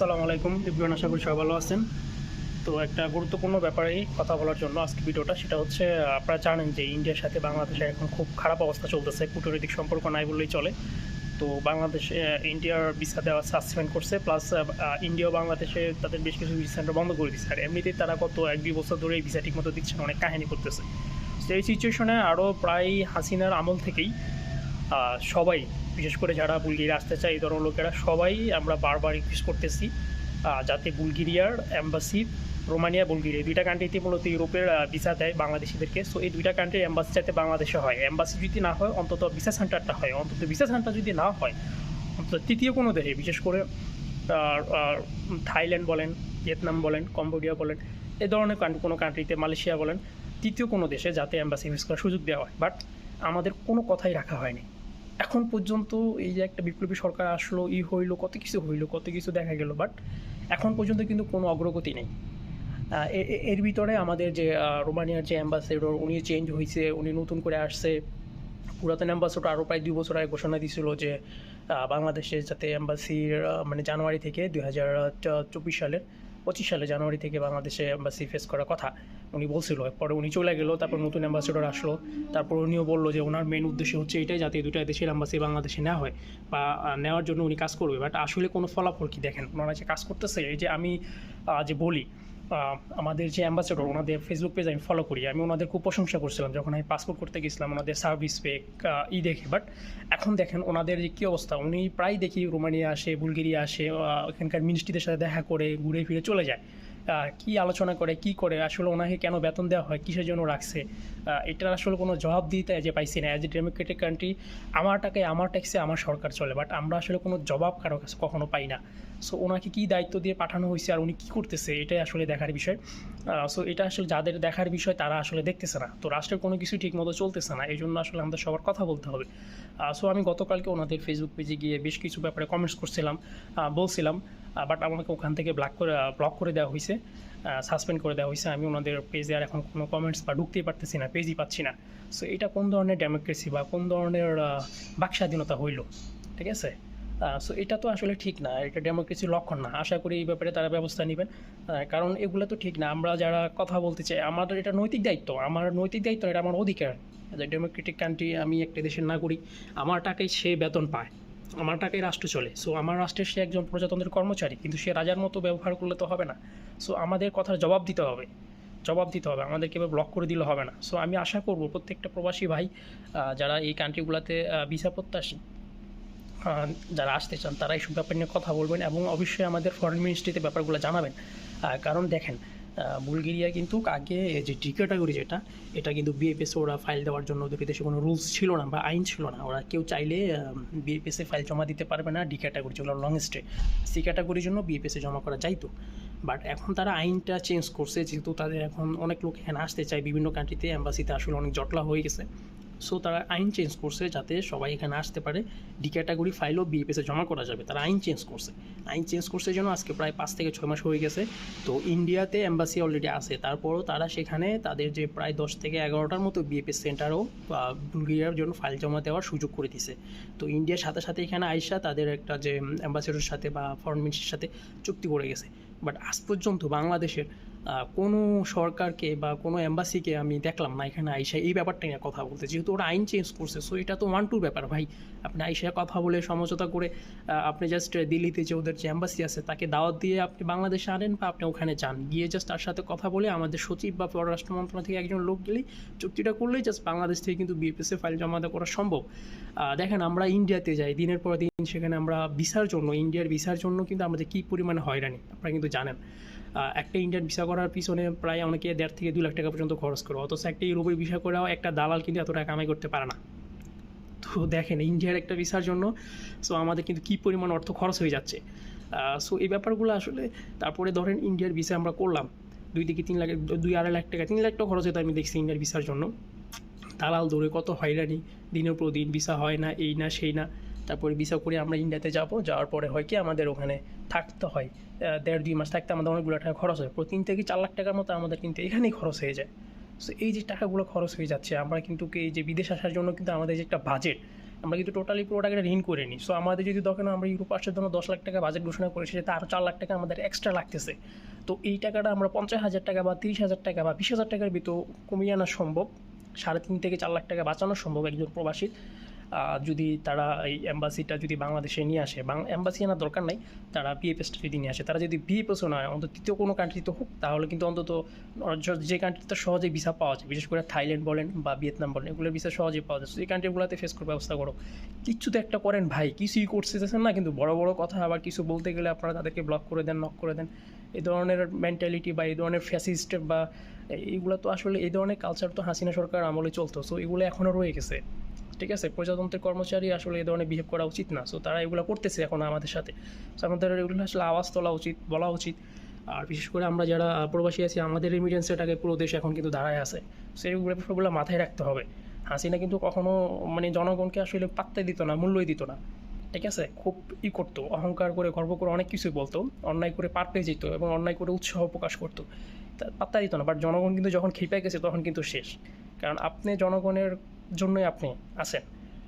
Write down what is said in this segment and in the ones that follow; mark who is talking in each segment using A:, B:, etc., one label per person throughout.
A: আসসালামু আলাইকুম। ইব্রাহিম আশা করি সবাই ভালো আছেন। তো একটা গুরুত্বপূর্ণ ব্যাপারেই কথা বলার জন্য আজকে ভিডিওটা, সেটা হচ্ছে, আপনারা জানেন যে ইন্ডিয়ার সাথে বাংলাদেশে এখন খুব খারাপ অবস্থা চলতেছে, কূটনৈতিক সম্পর্ক নাই বললেই চলে। তো বাংলাদেশ ইন্ডিয়ার ভিসা দেওয়া সাসপেন্ড করছে, প্লাস ইন্ডিয়া বাংলাদেশে তাদের বেশ কিছু ভিসা সেন্টার বন্ধ করে দিচ্ছে আর এমনিতেই তারা গত এক দুই বছর ধরে এই ভিসা ঠিকমতো দিচ্ছে অনেক কাহিনী করতেছে। তো এই সিচুয়েশনে আরও প্রায় হাসিনার আমল থেকেই সবাই, বিশেষ করে যারা বুলগেরিয়া আসতে চায়, এই ধরনের লোকেরা, সবাই আমরা বারবার রিকোয়েস্ট করতেছি। যাতে বুলগেরিয়ার অ্যাম্বাসি রোমানিয়া, বুলগেরিয়া দুইটা কান্ট্রিতে মূলত ইউরোপের ভিসা দেয় বাংলাদেশিদেরকে। সো এই দুইটা কান্ট্রির অ্যাম্বাসি যাতে বাংলাদেশে হয়। অ্যাম্বাসি যদি না হয়, অন্তত ভিসা সেন্টারটা হয়। অন্তত ভিসা সেন্টার যদি না হয়, অন্তত তৃতীয় কোনো দেশে, বিশেষ করে থাইল্যান্ড বলেন, ভিয়েতনাম বলেন, কম্বোডিয়া বলেন, এ ধরনের কোনো কান্ট্রিতে মালয়েশিয়া বলেন, তৃতীয় কোনো দেশে যাতে অ্যাম্বাসি ইউজ করার সুযোগ দেওয়া হয়। বাট আমাদের কোনো কথাই রাখা হয়নি। এখন পর্যন্ত এই যে একটা বিপ্লবী সরকার আসলো ই হইল কত কিছু হইল কত কিছু দেখা গেল বাট এখন পর্যন্ত কিন্তু কোনো অগ্রগতি নেই। এর ভিতরে আমাদের যে রোমানিয়ার যে অ্যাম্বাসেডর উনি চেঞ্জ হয়েছে উনি নতুন করে আসছে। পুরাতন অ্যাম্বাসেডর আরও প্রায় দুই বছর আগে ঘোষণা দিয়েছিল যে আহ, বাংলাদেশে যাতে অ্যাম্বাসির মানে জানুয়ারি থেকে দুই হাজার চব্বিশ সালের পঁচিশ সালে জানুয়ারি থেকে বাংলাদেশে অ্যাম্বাসি ফেস করার কথা। উনি বলছিল পরে উনি চলে গেলো, তারপর নতুন অ্যাম্বাসেডর আসলো। তারপর উনিও বলল যে ওনার মেন উদ্দেশ্য হচ্ছে এটাই যাতে দুটা দেশের অ্যাম্বাসি বাংলাদেশে নেওয়া হয় বা নেওয়ার জন্য উনি কাজ করবে। বাট আসলে কোনো ফলাফল কি দেখেন? ওনারা যে কাজ করতেছে, এই যে আমি যে বলি আমাদের যে অ্যাম্বাসেডর ওনাদের ফেসবুক পেজ আমি ফলো করি। আমি ওনাদের খুব প্রশংসা করছিলাম যখন আমি পাসপোর্ট করতে গেছিলাম, ওনাদের সার্ভিস পেক ই দেখে। বাট এখন দেখেন ওনাদের যে কী অবস্থা, উনি প্রায় দেখি রোমানিয়া আসে বুলগেরিয়া আসে এখানকার মিনিস্ট্রিদের সাথে দেখা করে ঘুরে ফিরে চলে যায়। কি আলোচনা করে, কি করে, আসলে ওনাকে কেন বেতন দেওয়া হয়, কিসের জন্য রাখছে? এটার আসলে কোনো জবাব দিতে যে পাইছি না অ্যাজ এ ডেমোক্রেটিক কান্ট্রি আমার টাকায় আমার ট্যাক্সে আমার সরকার চলে বাট আমরা আসলে কোনো জবাব কারও কাছে কখনো পাই না। সো ওনাকে কী দায়িত্ব দিয়ে পাঠানো হয়েছে আর উনি কী করতেছে, এটাই আসলে দেখার বিষয়। সো এটা আসলে যাদের দেখার বিষয়, তারা আসলে দেখতেছে না। তো রাষ্ট্রের কোনো কিছু ঠিকমতো চলতেছে না এই জন্য আসলে আমাদের সবার কথা বলতে হবে। সো আমি গতকালকে ওনাদের ফেসবুক পেজে গিয়ে বেশ কিছু ব্যাপারে কমেন্টস করছিলাম বলছিলাম। বাট আমাকে ওখান থেকে ব্লক করে ব্লক করে দেওয়া হয়েছে সাসপেন্ড করে দেওয়া হয়েছে আমি ওনাদের পেজে আর এখন কোনো কমেন্টস বা ঢুকতেই পারতেছি না পেজই পাচ্ছি না। সো এটা কোন ধরনের ডেমোক্রেসি বা কোন ধরনের আহ, বাকস্বাধীনতা হইল? ঠিক আছে? সো এটা তো আসলে ঠিক না। এটা ডেমোক্রেসির লক্ষণ না। আশা করি এই ব্যাপারে তারা ব্যবস্থা নেবেন। কারণ এগুলো তো ঠিক না। আমরা যারা কথা বলতে চাই আমাদের এটা নৈতিক দায়িত্ব। আমার নৈতিক দায়িত্ব এটা আমার অধিকার যে ডেমোক্রেটিক কান্ট্রি আমি একটা দেশের নাগরিক আমার টাকায় সে বেতন পায়। আমার টাকায় রাষ্ট্র চলে। সো আমার রাষ্ট্রের সে একজন প্রজাতন্ত্রের কর্মচারী, কিন্তু সে রাজার মতো ব্যবহার করলে তো হবে না। সো আমাদের কথার জবাব দিতে হবে। জবাব দিতে হবে। আমাদেরকে এবার ব্লক করে দিলে হবে না। সো আমি আশা করব প্রত্যেকটা প্রবাসী ভাই যারা এই কান্ট্রিগুলোতে ভিসা প্রত্যাশী যারা আসতে চান, তারা এইসব ব্যাপার নিয়ে কথা বলবেন এবং অবশ্যই আমাদের ফরেন মিনিস্ট্রিতে ব্যাপারগুলো জানাবেন। কারণ দেখেন বুলগেরিয়া কিন্তু আগে যে টি ক্যাটাগরি যেটা, এটা কিন্তু বিএপিএসে ওরা ফাইল দেওয়ার জন্য ওদের দেশে কোনো রুলস ছিল না বা আইন ছিল না। ওরা কেউ চাইলে বিএপিএসে ফাইল জমা দিতে পারবে না ডি ক্যাটাগরি যেগুলো লং স্টে সি ক্যাটাগরির জন্য বিএপিএসে জমা করা যাইতো। বাট এখন তারা আইনটা চেঞ্জ করছে, যেহেতু তাদের এখন অনেক লোক এখানে আসতে চায়, বিভিন্ন কান্ট্রিতে অ্যাম্বাসিতে আসলে অনেক জটলা হয়ে গেছে। সো তারা আইন চেঞ্জ করছে যাতে সবাই এখানে আসতে পারে। ডি ক্যাটাগরি ফাইলও বিএফএসে জমা করা যাবে। তারা আইন চেঞ্জ করছে। আইন চেঞ্জ করছে জন্য আজকে প্রায় পাঁচ থেকে ছয় মাস হয়ে গেছে। তো ইন্ডিয়াতে এম্বাসি অলরেডি আছে। তারপরও তারা সেখানে তাদের যে প্রায় দশ থেকে এগারোটার মতো বিএপিএস সেন্টারও বুলগেরিয়ার জন্য ফাইল জমা দেওয়ার সুযোগ করে দিছে। তো ইন্ডিয়ার সাথে সাথে এখানে আইসা তাদের একটা যে অ্যাম্বাসেডরের সাথে বা ফরেন মিনিস্ট্রির সাথে চুক্তি করে গেছে। বাট আজ পর্যন্ত বাংলাদেশের কোনো সরকারকে বা কোনো এম্বাসিকে আমি দেখলাম না, এখানে আইসা এই ব্যাপারটা নিয়ে কথা বলতে। যেহেতু ওরা আইন চেঞ্জ করছে সো এটা তো ওয়ান টুর ব্যাপার ভাই। আপনি আইসা কথা বলে সমঝোতা করে আপনি জাস্ট দিল্লিতে যে ওদের যে এম্বাসি আছে, তাকে দাওয়াত দিয়ে আপনি বাংলাদেশে আনেন বা আপনি ওখানে যান। গিয়ে জাস্ট তার সাথে কথা বলে আমাদের সচিব বা পররাষ্ট্র মন্ত্রণালয় থেকে একজন লোক গেলেই চুক্তিটা করলেই জাস্ট বাংলাদেশ থেকে কিন্তু বিএফএসে ফাইল জমা করা সম্ভব। দেখেন আমরা ইন্ডিয়াতে যাই, দিনের পর দিন সেখানে আমরা ভিসার জন্য ইন্ডিয়ার ভিসার জন্য কিন্তু আমাদের কী পরিমাণে হয়রানি, আপনারা কিন্তু জানেন। একটা ইন্ডিয়ান ভিসা করার পিছনে প্রায় অনেকে দেড় থেকে দু লাখ টাকা পর্যন্ত খরচ করে। অথচ একটা ইউরোপের ভিসা করেও একটা দালাল কিন্তু এত টাকা কামাই করতে পারে না। তো দেখেন ইন্ডিয়ার একটা ভিসার জন্য সো আমাদের কিন্তু কী পরিমাণ অর্থ খরচ হয়ে যাচ্ছে। সো এই ব্যাপারগুলো আসলে তারপরে ধরেন ইন্ডিয়ার ভিসা আমরা করলাম, দুই থেকে তিন লাখ দুই আড়াই লাখ টাকা, তিন লাখ টাকা খরচ হতো আমি দেখছি ইন্ডিয়ার ভিসার জন্য। দালাল ধরে কত হয়রানি, দিনের পর দিন ভিসা হয় না, এই না, সেই না। তারপরে ভিসা করে আমরা ইন্ডিয়াতে যাব। যাওয়ার পরে হয় কি আমাদের ওখানে থাকতে হয়। দেড় দুই মাস থাকতে আমাদের অনেকগুলো টাকা খরচ হয়। পুরো তিন থেকে চার লাখ টাকার মতো আমাদের কিন্তু এখানেই খরচ হয়ে যায়। সো এই যে টাকাগুলো খরচ হয়ে যাচ্ছে, আমরা কিন্তু এই যে বিদেশ আসার জন্য কিন্তু আমাদের যে একটা বাজেট আমরা কিন্তু টোটালি পুরো টাকাটা ঋণ করে নিই। সো আমাদের যদি দেখেন আমরা ইউরোপ আসার জন্য দশ লাখ টাকা বাজেট ঘোষণা করেছি, সেটা আরও চার লাখ টাকা আমাদের এক্সট্রা লাগতেছে। তো এই টাকাটা আমরা পঞ্চাশ হাজার টাকা বা তিরিশ হাজার টাকা বা বিশ হাজার টাকার ভিতর কমিয়ে আনা সম্ভব। সাড়ে তিন থেকে চার লাখ টাকা বাঁচানো সম্ভব একজন প্রবাসীর যদি তারা এই অ্যাম্বাসিটা যদি বাংলাদেশে নিয়ে আসে, বাং অ্যাম্বাসি আনার দরকার নাই, তারা বিএফএসটা যদি নিয়ে আসে, তারা যদি বিএফএসও নয়, অন্তত তৃতীয় কোনো কান্ট্রিতে হোক, তাহলে কিন্তু অন্তত যে কান্ট্রিতে সহজে ভিসা পাওয়া যায়, বিশেষ করে থাইল্যান্ড বলেন বা ভিয়েতনাম বলেন, এগুলোর ভিসা সহজে পাওয়া যায়। সেই কান্ট্রিগুলোতে ফেস করে ব্যবস্থা করো কিচ্ছু তো একটা করেন ভাই, কিছুই করতেছেন না, কিন্তু বড় বড় কথা, আবার কিছু বলতে গেলে আপনারা তাদেরকে ব্লক করে দেন নক করে দেন। এই ধরনের মেন্টালিটি বা এই ধরনের ফ্যাসিস্ট বা এইগুলো তো আসলে এই ধরনের কালচার তো হাসিনা সরকার আমলে চলতো সো এগুলো এখনও রয়ে গেছে। ঠিক আছে, প্রজাতন্ত্রের কর্মচারী আসলে এই ধরনের বিহেভ করা উচিত না। সো তারা এগুলো করতেছে এখন আমাদের সাথে। সো আমাদের এগুলো আসলে আওয়াজ তোলা উচিত, বলা উচিত। আর বিশেষ করে আমরা যারা প্রবাসী আছি, আমাদের রেমিটেন্সের পুরো দেশ এখন কিন্তু দাঁড়ায় আছে। সেইগুলো ব্যাপারগুলো মাথায় রাখতে হবে। হাসিনা কিন্তু কখনো মানে জনগণকে আসলে পাত্তাই দিত না, মূল্যই দিত না। ঠিক আছে? খুব ই করতো, অহংকার করে, গর্ব করে অনেক কিছুই বলতো। অন্যায় করে পার পেয়ে যেত এবং অন্যায় করে উৎসাহ প্রকাশ করতো। পাত্তা দিত না বাট জনগণ কিন্তু যখন খেপে গেছে তখন কিন্তু শেষ। কারণ আপনি জনগণের জন্যই আপনি আছেন।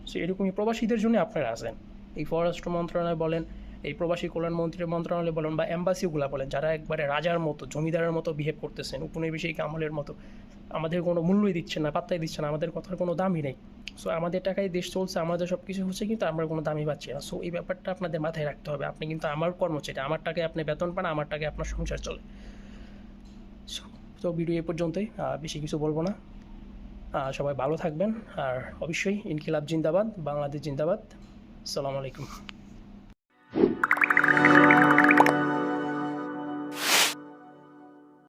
A: সো এরকমই প্রবাসীদের জন্য আপনারা আছেন। এই পররাষ্ট্র মন্ত্রণালয় বলেন, এই প্রবাসী কল্যাণ মন্ত্রী মন্ত্রণালয় বলেন বা এম্বাসিগুলো বলেন, যারা একবারে রাজার মতো, জমিদারের মতো বিহেভ করতেছেন উপনিবেশিক আমলের মতো, আমাদের কোনো মূল্যই দিচ্ছে না, পাত্তাই দিচ্ছে না, আমাদের কথার কোনো দামই নেই। সো আমাদের টাকায় দেশ চলছে, আমাদের সব কিছু হচ্ছে কিন্তু আমরা কোনো দামই পাচ্ছি না। সো এই ব্যাপারটা আপনাদের মাথায় রাখতে হবে। আপনি কিন্তু আমার কর্মচারী, আমার টাকায় আপনি বেতন পান, আমার টাকায় আপনার সংসার চলে। সো তো ভিডিও এ পর্যন্তই বেশি কিছু বলব না। সবাই ভালো থাকবেন। আর অবশ্যই ইনকিলাব জিন্দাবাদ বাংলাদেশ জিন্দাবাদ। সালাম আলাইকুম।